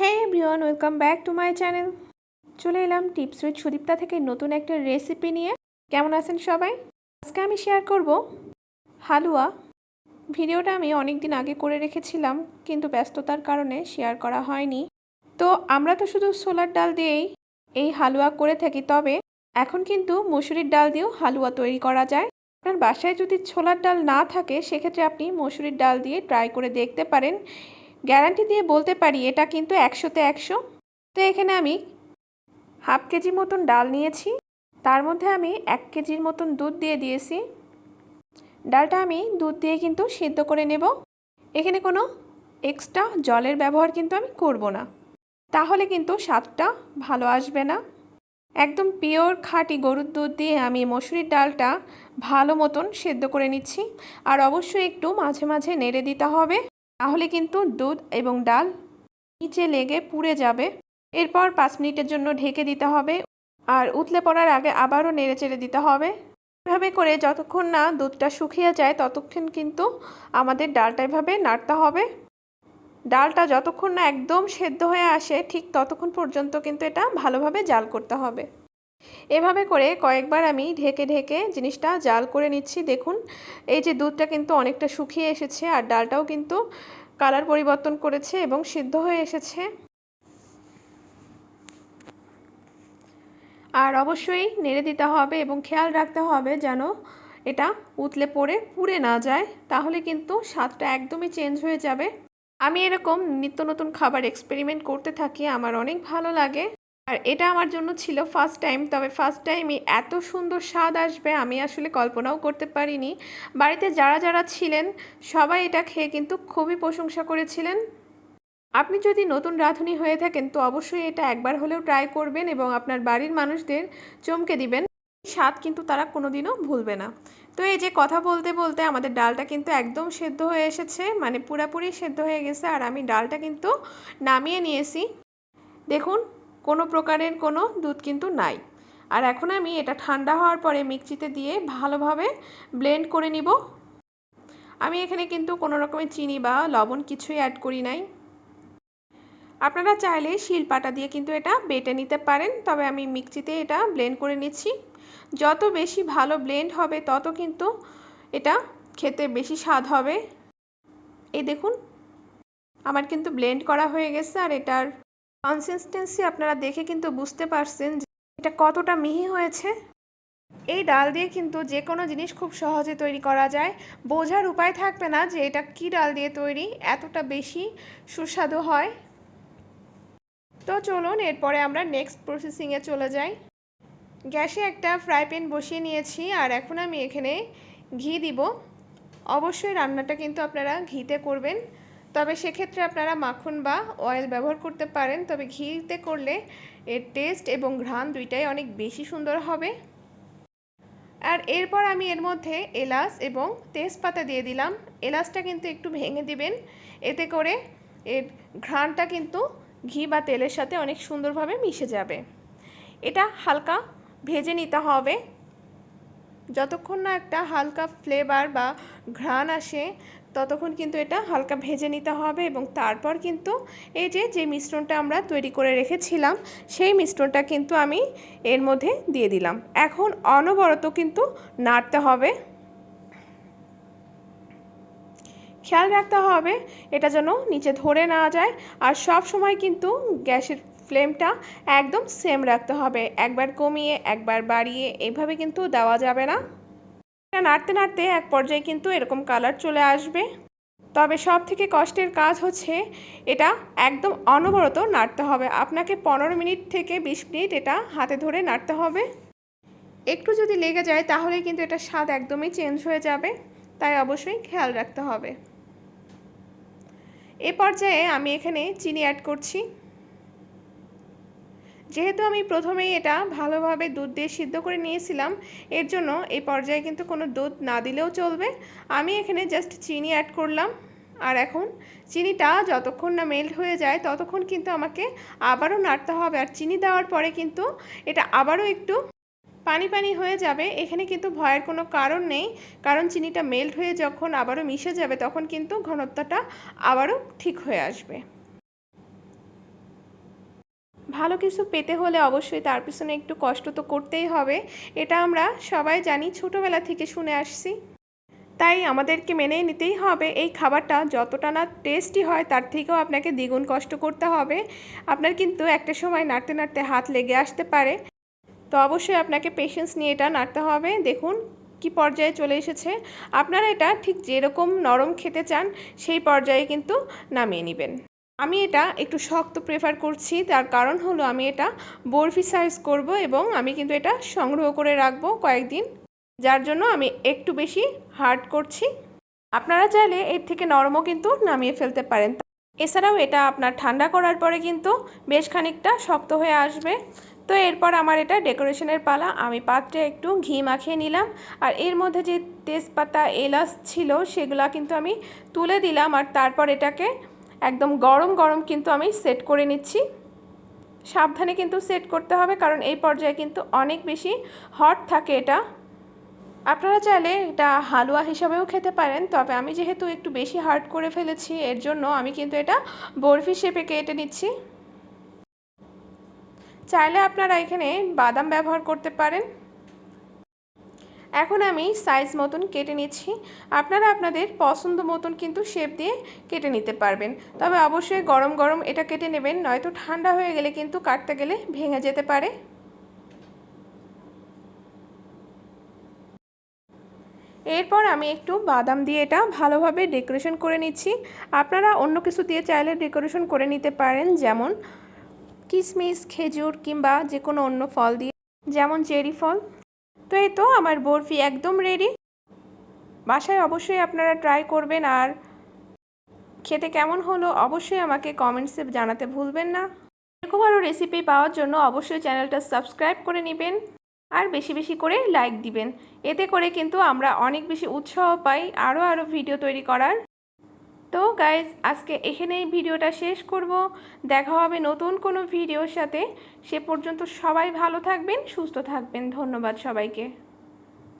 Hey everyone welcome back to my channel চলে এলাম tips with Sudipta থেকে নতুন একটা রেসিপি নিয়ে। কেমন আছেন সবাই? আজকে আমি শেয়ার করব হালুয়া। ভিডিওটা আমি অনেক দিন আগে করে রেখেছিলাম, কিন্তু ব্যস্ততার কারণে শেয়ার করা হয়নি। তো আমরা তো শুধু সোলার ডাল দিয়েই এই হালুয়া করে থাকি, তবে এখন কিন্তু মুসুরির ডাল দিয়েও হালুয়া তৈরি করা যায়। আপনার বাসায় যদি ছোলার ডাল না থাকে, সেক্ষেত্রে আপনি মসুরির ডাল দিয়ে ট্রাই করে দেখতে পারেন। গ্যারান্টি দিয়ে বলতে পারি এটা কিন্তু একশোতে একশো? তো এখানে আমি হাফ কেজি মতন ডাল নিয়েছি, তার মধ্যে আমি এক কেজির মতন দুধ দিয়ে দিয়েছি। ডালটা আমি দুধ দিয়ে কিন্তু সিদ্ধ করে নেব। এখানে কোনো এক্সট্রা জলের ব্যবহার কিন্তু আমি করব না। তাহলে কিন্তু স্বাদটা ভালো আসবে না। একদম পিওর খাঁটি গরুর দুধ দিয়ে আমি মসুরির ডালটা ভালো মতন সেদ্ধ করে নিচ্ছি। আর অবশ্যই একটু মাঝে মাঝে নেড়ে দিতে হবে। তাহলে কিন্তু দুধ এবং ডাল নিচে লেগে পুড়ে যাবে। এরপর পাঁচ মিনিটের জন্য ঢেকে দিতে হবে আর উতলে পড়ার আগে আবারও নেড়ে চেড়ে দিতে হবে। এভাবে করে যতক্ষণ না দুধটা শুকিয়ে যায়, ততক্ষণ কিন্তু আমাদের ডালটা এভাবে নাড়তে হবে। ডালটা যতক্ষণ না একদম সেদ্ধ হয়ে আসে, ঠিক ততক্ষণ পর্যন্ত কিন্তু এটা ভালোভাবে জাল করতে হবে। এভাবে করে কয়েকবার আমি ঢেকে ঢেকে জিনিসটা জাল করে নিচ্ছি। দেখুন, এই যে দুধটা কিন্তু অনেকটা শুকিয়ে এসেছে আর ডালটাও কিন্তু কালার পরিবর্তন করেছে এবং সিদ্ধ হয়ে এসেছে। আর অবশ্যই নেড়ে দিতে হবে এবং খেয়াল রাখতে হবে যেন এটা উতলে পড়ে পুড়ে না যায়, তাহলে কিন্তু স্বাদটা একদমই চেঞ্জ হয়ে যাবে। আমি এরকম নিত্য নতুন খাবার এক্সপেরিমেন্ট করতে থাকি, আমার অনেক ভালো লাগে। আর এটা আমার জন্য ছিল ফার্স্ট টাইম তবে ফার্স্ট টাইমই এত সুন্দর স্বাদ আসবে আমি আসলে কল্পনাও করতে পারিনি। বাড়িতে যারা যারা ছিলেন, সবাই এটা খেয়ে কিন্তু খুবই প্রশংসা করেছিলেন। আপনি যদি নতুন রাঁধুনি হয়ে থাকেন, তো অবশ্যই এটা একবার হলেও ট্রাই করবেন এবং আপনার বাড়ির মানুষদের চমকে দিবেন। স্বাদ কিন্তু তারা কোনোদিনও ভুলবে না। তো এই যে কথা বলতে বলতে আমাদের ডালটা কিন্তু একদম সেদ্ধ হয়ে এসেছে মানে পুরাপুরি সেদ্ধ হয়ে গেছে, আর আমি ডালটা কিন্তু নামিয়ে নিয়েছি। দেখুন কোনো প্রকারের কোনো দুধ কিন্তু নাই। আর এখন আমি এটা ঠান্ডা হওয়ার পরে মিক্সিতে দিয়ে ভালোভাবে ব্লেন্ড করে নিব। আমি এখানে কিন্তু কোনো রকমের চিনি বা লবণ কিছুই অ্যাড করি নাই। আপনারা চাইলে শিলপাটা দিয়ে কিন্তু এটা বেটে নিতে পারেন, তবে আমি মিক্সিতে এটা ব্লেন্ড করে নিচ্ছি। যত বেশি ভালো ব্লেন্ড হবে, তত কিন্তু এটা খেতে বেশি স্বাদ হবে। এই দেখুন, আমার কিন্তু ব্লেন্ড করা হয়ে গেছে আর এটার কনসিস্টেন্সি আপনারা দেখে কিন্তু বুঝতে পারছেন যে এটা কতটা মিহি হয়েছে। এই ডাল দিয়ে কিন্তু যে কোনো জিনিস খুব সহজে তৈরি করা যায়। বোঝার উপায় থাকবে না যে এটা কি ডাল দিয়ে তৈরি, এতটা বেশি সুস্বাদু হয়। তো চলুন এরপরে আমরা নেক্সট প্রসেসিংয়ে চলে যাই। গ্যাসে একটা ফ্রাই প্যান বসিয়ে নিয়েছি আর এখন আমি এখানে ঘি দিব। অবশ্যই রান্নাটা কিন্তু আপনারা ঘিতে করবেন। তবে সেক্ষেত্রে আপনারা মাখন বা অয়েল ব্যবহার করতে পারেন। তবে ঘিতে করলে এর টেস্ট এবং ঘ্রাণ দুইটাই অনেক বেশি সুন্দর হবে। আর এরপর আমি এর মধ্যে এলাচ এবং তেজপাতা দিয়ে দিলাম। এলাচটা কিন্তু একটু ভেঙে দিবেন। এতে করে এর ঘ্রাণটা কিন্তু ঘি বা তেলের সাথে অনেক সুন্দরভাবে মিশে যাবে। এটা হালকা ভেজে নিতে হবে। যতক্ষণ না একটা হালকা ফ্লেভার বা ঘ্রাণ আসে ততক্ষণ কিন্তু এটা হালকা ভেজে নিতে হবে এবং তারপর কিন্তু এই যে যে মিশ্রণটা আমরা তৈরি করে রেখেছিলাম, সেই মিশ্রণটা কিন্তু আমি এর মধ্যে দিয়ে দিলাম। এখন অনবরত কিন্তু নাড়তে হবে। খেয়াল রাখতে হবে এটা যেন নিচে ধরে না যায় আর সব সময় কিন্তু গ্যাসের ফ্লেমটা একদম সেম রাখতে হবে। একবার কমিয়ে, একবার বাড়িয়ে এভাবে কিন্তু দেওয়া যাবে না। নাড়তে নাড়তে এক পর্যায়ে কিন্তু এরকম কালার চলে আসবে। তবে সব থেকে কষ্টের কাজ হচ্ছে এটা একদম অনবরত নাড়তে হবে। আপনাকে পনেরো মিনিট থেকে বিশ মিনিট এটা হাতে ধরে নাড়তে হবে। একটু যদি লেগে যায় তাহলে কিন্তু এটা স্বাদ একদমই চেঞ্জ হয়ে যাবে। তাই অবশ্যই খেয়াল রাখতে হবে। এ পর্যায়ে আমি এখানে চিনি অ্যাড করছি। যেহেতু আমি প্রথমেই এটা ভালোভাবে দুধ দিয়ে সিদ্ধ করে নিয়েছিলাম, এর জন্য এই পর্যায়ে কিন্তু কোনো দুধ না দিলেও চলবে। আমি এখানে জাস্ট চিনি অ্যাড করলাম। আর এখন চিনিটা যতক্ষণ না মেল্ট হয়ে যায়, ততক্ষণ কিন্তু আমাকে আবারও নাড়তে হবে। আর চিনি দেওয়ার পরে কিন্তু এটা আবারও একটু পানি পানি হয়ে যাবে। এখানে কিন্তু ভয়ের কোনো কারণ নেই, কারণ চিনিটা মেল্ট হয়ে যখন আবারও মিশে যাবে, তখন কিন্তু ঘনত্বটা আবারও ঠিক হয়ে আসবে। ভালো কিছু পেতে হলে অবশ্যই তার পিছনে একটু কষ্ট তো করতেই হবে। এটা আমরা সবাই জানি, ছোটোবেলা থেকে শুনে আসছি। তাই আমাদেরকে মেনে নিতেই হবে। এই খাবারটা যতটা না টেস্টি হয়, তার থেকেও আপনাকে দ্বিগুণ কষ্ট করতে হবে। আপনার কিন্তু একটা সময় নাড়তে নাড়তে হাত লেগে আসতে পারে। তো অবশ্যই আপনাকে পেশেন্স নিয়ে এটা নাড়তে হবে। দেখুন কি পর্যায়ে চলে এসেছে। আপনারা এটা ঠিক যেরকম নরম খেতে চান, সেই পর্যায়ে কিন্তু নামিয়ে নেবেন। আমি এটা একটু শক্ত প্রেফার করছি। তার কারণ হলো আমি এটা বরফি সাইজ করব এবং আমি কিন্তু এটা সংগ্রহ করে রাখব কয়েকদিন। যার জন্য আমি একটু বেশি হার্ড করছি। আপনারা চাইলে এর থেকে নরমও কিন্তু নামিয়ে ফেলতে পারেন। এছাড়াও এটা আপনার ঠান্ডা করার পরে কিন্তু বেশ খানিকটা শক্ত হয়ে আসবে। তো এরপর আমার এটা ডেকোরেশনের পালা। আমি পাত্রে একটু ঘি মাখিয়ে নিলাম। আর এর মধ্যে যে তেজপাতা এলাচ ছিল সেগুলা কিন্তু আমি তুলে দিলাম। আর তারপর এটাকে একদম গরম গরম কিন্তু আমি সেট করে নিচ্ছি। সাবধানে কিন্তু সেট করতে হবে কারণ এই পর্যায়ে কিন্তু অনেক বেশি হট থাকে এটা। আপনারা চাইলে এটা হালুয়া হিসাবেও খেতে পারেন, তবে আমি যেহেতু একটু বেশি হার্ড করে ফেলেছি, এর জন্য আমি কিন্তু এটা বরফি শেপে কেটে নিচ্ছি। চাইলে আপনারা এখানে বাদাম ব্যবহার করতে পারেন। এখন আমি সাইজ মতন কেটে নিচ্ছি। আপনারা আপনাদের পছন্দ মতন কিন্তু শেপ দিয়ে কেটে নিতে পারবেন। তবে অবশ্যই গরম গরম এটা কেটে নেবেন, নয়তো ঠান্ডা হয়ে গেলে কিন্তু কাটতে গেলে ভেঙে যেতে পারে। এরপর আমি একটু বাদাম দিয়ে এটা ভালোভাবে ডেকোরেশন করে নিচ্ছি। আপনারা অন্য কিছু দিয়ে চাইলে ডেকোরেশন করে নিতে পারেন, যেমন কিশমিশ খেজুর কিংবা যে কোনো অন্য ফল দিয়ে, যেমন চেরি ফল। তো এই তো আমার বরফি, একদম রেডি বাসায় অবশ্যই আপনারা ট্রাই করবেন আর খেতে কেমন হলো অবশ্যই আমাকে কমেন্টসে জানাতে ভুলবেন না। এরকম আরও রেসিপি পাওয়ার জন্য অবশ্যই চ্যানেলটা সাবস্ক্রাইব করে নেবেন আর বেশি বেশি করে লাইক দিবেন। এতে করে কিন্তু আমরা অনেক বেশি উৎসাহ পাই আরও আরও ভিডিও তৈরি করার। তো গাইজ আজকে এখানেই ভিডিওটা শেষ করব। দেখা হবে নতুন কোনো ভিডিওর সাথে। সে পর্যন্ত সবাই ভালো থাকবেন, সুস্থ থাকবেন। ধন্যবাদ সবাইকে।